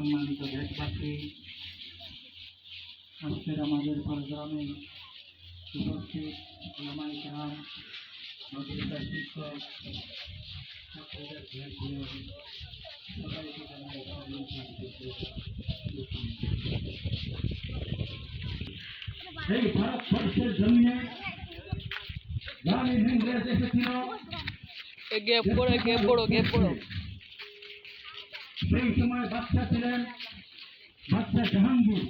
সম্মানিত দেশবাসী আজকের আমাদের প্রোগ্রামে উপস্থিত ভাইঝিও, সবাইকে জানাই এই ভারতবর্ষের এসেছিল। সেই সময় বাচ্চা ছিলেন বাচ্চা জাহাঙ্গীর।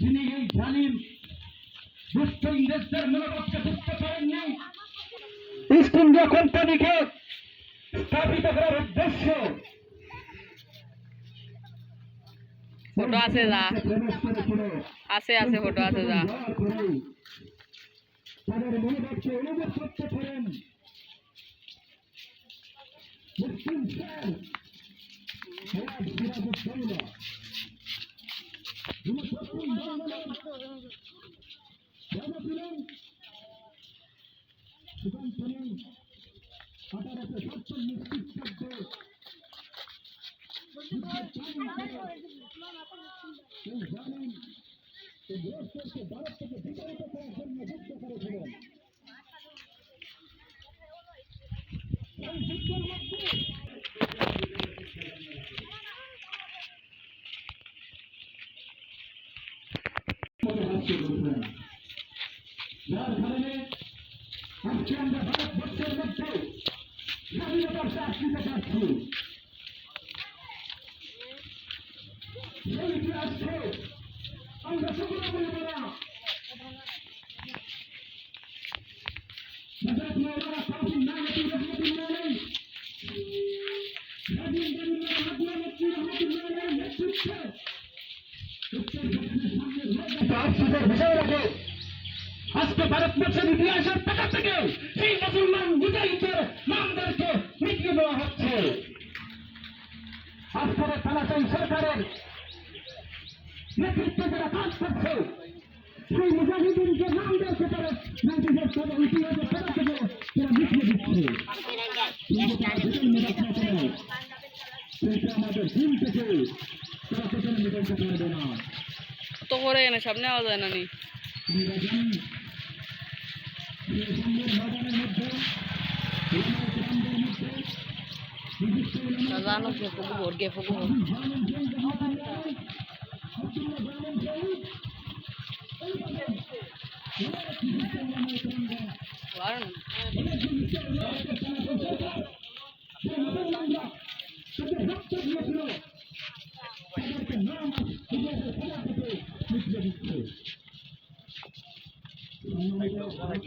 যিনি এই জালিম দুষ্ট ইংরেজদের মনোভাবকে বুঝতে পারেননি ইস্ট ইন্ডিয়া কোম্পানিকে স্থাপিত করার উদ্দেশ্য ফটো আছে যা। আছে আছে ফটো আছে যা। তাদের মনোভাবকে জানেন এই বৃহস্পতিকে ভারত থেকে বিতাড়িত করার জন্য যার কারণে আফসোসের বিষয় রাখে। আজকে ভারতবর্ষের ইতিহাসের টাকা থেকে সেই মুসলমান মুজাহিদের নামদেরকে মিটিয়ে দেওয়া হচ্ছে। আজকের তালাচাই সরকারের নেতৃত্বে যারা কাজ করছে, সেই মুজাহিদিনকে নামদেরকে তারা নিজেদের কোনো ইতিহাসের টাকা থেকে তারা মিটিয়ে দিচ্ছে। তারা আমাদের দিন থেকে তারা সেখানে মেটাতে পারবে না। তো করে এনে সামনে আওয়া যায় না নি। জানি যে বঙ্গের বাগানের মধ্যে ইসলাম গ্রামদের সেই